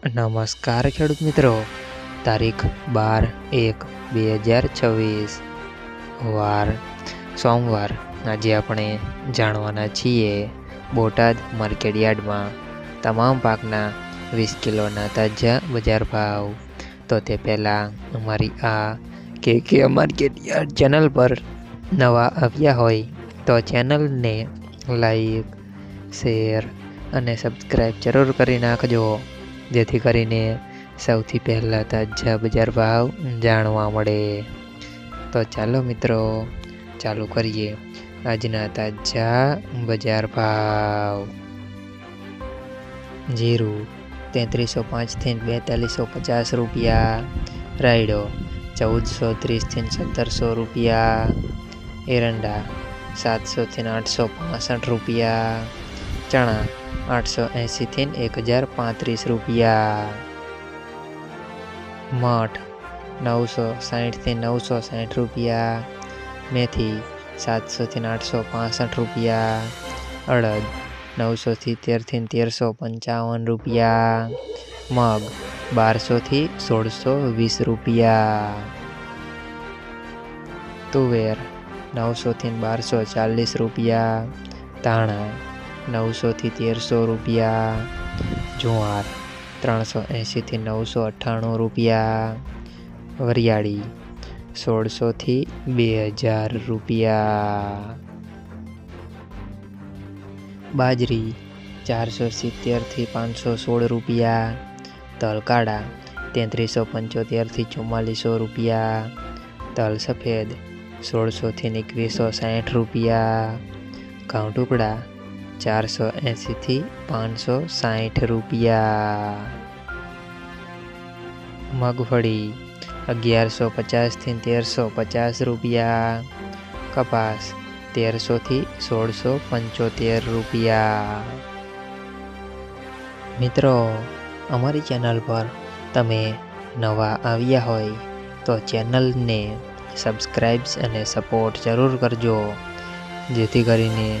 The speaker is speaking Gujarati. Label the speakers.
Speaker 1: નમસ્કાર ખેડૂત મિત્રો. તારીખ બાર એક બે હજાર છવ્વીસ. વાર, સોમવાર. આજે આપણે જાણવાના છીએ બોટાદ માર્કેટયાર્ડમાં તમામ પાકના વીસ કિલોના તાજા બજાર ભાવ. તો તે પહેલાં અમારી આ કે કે માર્કેટ યાર્ડ ચેનલ પર નવા આવ્યા હોય તો ચેનલને લાઈક, શેર અને સબસ્ક્રાઈબ જરૂર કરી નાખજો. જેથી કરીને સૌથી પહેલાં તાજા બજાર ભાવ જાણવા મળે. તો ચાલો મિત્રો, ચાલુ કરીએ આજના તાજા બજાર ભાવ. જીરું તેત્રીસો પાંચથી બેતાલીસો પચાસ રૂપિયા. રાયડો ચૌદસો ત્રીસથી સત્તરસો રૂપિયા. એરંડા સાતસોથી આઠસો પાસઠ રૂપિયા. ચણા આઠસો એંશીથી એક હજાર પાંત્રીસ રૂપિયા. મઠ નવસો સાઠથી નવસો સાઠ રૂપિયા. મેથી સાતસોથી આઠસો પાસઠ રૂપિયા. અડદ નવસોથી તેરથી તેરસો પંચાવન રૂપિયા. મગ બારસોથી સોળસો વીસ રૂપિયા. તુવેર નવસોથી બારસો ચાલીસ રૂપિયા. ધાણા નવસોથી તેરસો રૂપિયા. જુવાર, ત્રણસો એંશીથી નવસો અઠ્ઠાણું રૂપિયા. વરિયાળી, સોળસોથી બે હજાર રૂપિયા. બાજરી, ચારસો સિત્તેરથી પાંચસો સોળ રૂપિયા. તલકાડા, તેત્રીસો પંચોતેરથી ચુમ્માલીસો રૂપિયા. તલ સફેદ, સોળસોથી એકવીસો સાઠ રૂપિયા. ઘઉં ટુકડા ચારસો એંશીથી પાંચસો સાઠ રૂપિયા. મગફળી અગિયારસો પચાસથી તેરસો પચાસ રૂપિયા. કપાસ તેરસોથી સોળસો પંચોતેર રૂપિયા. મિત્રો, અમારી ચેનલ પર તમે નવા આવ્યા હોય તો ચેનલને સબસ્ક્રાઈબ્સ અને સપોર્ટ જરૂર કરજો. જેથી કરીને